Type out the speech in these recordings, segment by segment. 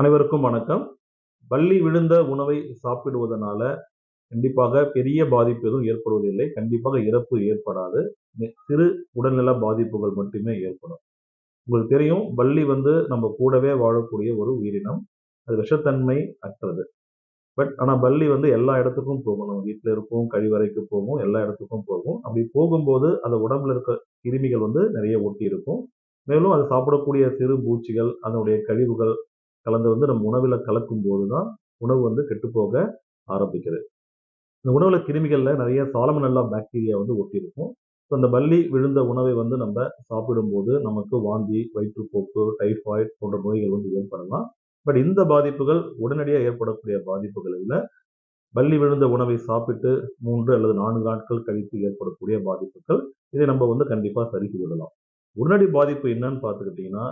அனைவருக்கும் வணக்கம். பள்ளி விழுந்த உணவை சாப்பிடுவதனால கண்டிப்பாக பெரிய பாதிப்பு எதுவும் ஏற்படுவதில்லை. கண்டிப்பாக இறப்பு ஏற்படாது. சிறு உடல்நல பாதிப்புகள் மட்டுமே ஏற்படும். உங்களுக்கு தெரியும் பள்ளி வந்து நம்ம கூடவே வாழக்கூடிய ஒரு உயிரினம். அது விஷத்தன்மை அற்றது. பட் ஆனால் பள்ளி வந்து எல்லா இடத்துக்கும் போகும் நம்ம வீட்டில் இருக்கும் கழிவறைக்கு போகும் எல்லா இடத்துக்கும் போகும் அப்படி போகும்போது அந்த உடம்புல இருக்க கிருமிகள் வந்து நிறைய ஒட்டி இருக்கும். மேலும் அது சாப்பிடக்கூடிய சிறு பூச்சிகள் அதனுடைய கழிவுகள் கலந்து வந்து நம்ம உணவில் கலக்கும் போது தான் உணவு வந்து கெட்டுப்போக ஆரம்பிக்குது. இந்த உணவுல கிருமிகள்ல நிறைய சாலமனல்லா பாக்டீரியா வந்து ஒட்டி இருக்கும் ஸோ அந்த பள்ளி விழுந்த உணவை வந்து நம்ம சாப்பிடும்போது நமக்கு வாந்தி வயிற்றுப்போக்கு டைஃபாய்டு போன்ற நோய்கள் வந்து ஏற்படலாம். பட் இந்த பாதிப்புகள் உடனடியாக ஏற்படக்கூடிய பாதிப்புகள் இல்லை. பள்ளி விழுந்த உணவை சாப்பிட்டு மூன்று அல்லது நான்கு நாட்கள் கழித்து ஏற்படக்கூடிய பாதிப்புகள் இதை நம்ம வந்து கண்டிப்பாக சரி விடலாம் உடனடி பாதிப்பு என்னன்னு பார்த்துக்கிட்டிங்கன்னா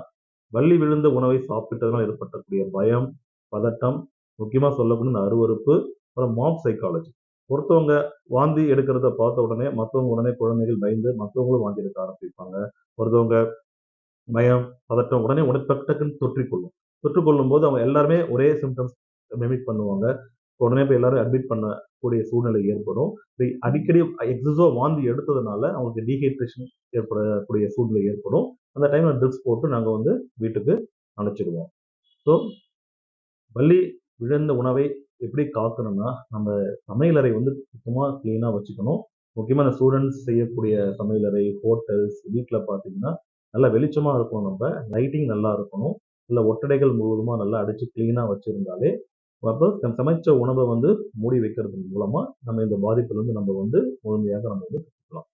வள்ளி விழுந்த உணவை சாப்பிட்டதனால் ஏற்படக்கூடிய பயம் பதட்டம் முக்கியமாக சொல்லக்கூடிய இந்த அருவருப்பு அப்புறம் மாப் சைக்காலஜி ஒருத்தவங்க வாந்தி எடுக்கிறத பார்த்த உடனே மற்றவங்க உடனே குழந்தைகள் பயந்து மற்றவங்களும் வாந்தி எடுக்க ஆரம்பிப்பாங்க. ஒருத்தவங்க பயம் பதட்டம் உடனே உடனே டக்கு டக்குன்னு தொற்றிக்கொள்ளும். தொற்றுக்கொள்ளும் போது அவங்க எல்லாருமே ஒரே சிம்டம்ஸ் மெமிட் பண்ணுவாங்க. உடனே போய் எல்லாரும் அட்மிட் பண்ணக்கூடிய சூழ்நிலை ஏற்படும். அடிக்கடி எக்ஸஸோ வாந்தி எடுத்ததுனால அவங்களுக்கு டீஹைட்ரேஷன் ஏற்படக்கூடிய சூழ்நிலை ஏற்படும். அந்த டைமில் ட்ரிப்ஸ் போட்டு நாங்கள் வந்து வீட்டுக்கு அனுப்பிச்சிடுவோம். ஸோ பள்ளி விழுந்த உணவை எப்படி காக்கணும்னா நம்ம சமையலறை வந்து சுத்தமாக க்ளீனாக வச்சுக்கணும். முக்கியமாக இந்த ஸ்டூடெண்ட்ஸ் செய்யக்கூடிய சமையலறை ஹோட்டல்ஸ் வீட்டில் பார்த்தீங்கன்னா நல்லா வெளிச்சமாக இருக்கும் நம்ம. லைட்டிங் நல்லா இருக்கணும். இல்லை ஒட்டடைகள் முழுவதுமாக நல்லா அடித்து க்ளீனாக வச்சுருந்தாலே அப்புறம் சமைச்ச உணவை வந்து மூடி வைக்கிறது மூலமாக நம்ம இந்த பாதிப்புலேருந்து நம்ம வந்து முழுமையாக நம்ம வந்து கற்றுக்கலாம்